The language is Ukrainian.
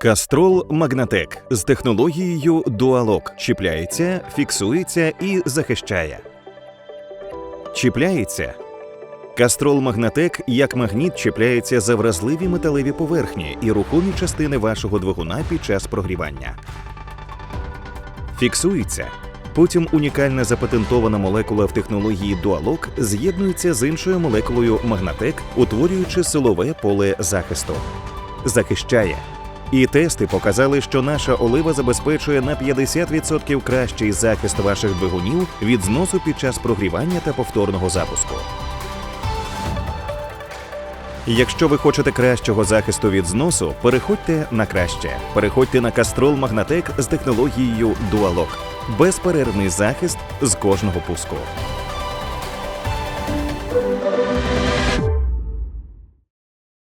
Кастрол Магнатек з технологією Дуалок чіпляється, фіксується і захищає. Чіпляється. Кастрол Магнатек як магніт чіпляється за вразливі металеві поверхні і рухомі частини вашого двигуна під час прогрівання. Фіксується. Потім унікальна запатентована молекула в технології Дуалок з'єднується з іншою молекулою Магнатек, утворюючи силове поле захисту. Захищає. І тести показали, що наша олива забезпечує на 50% кращий захист ваших двигунів від зносу під час прогрівання та повторного запуску. Якщо ви хочете кращого захисту від зносу, переходьте на краще. Переходьте на Castrol Magnatec з технологією Dualog. Безперервний захист з кожного пуску.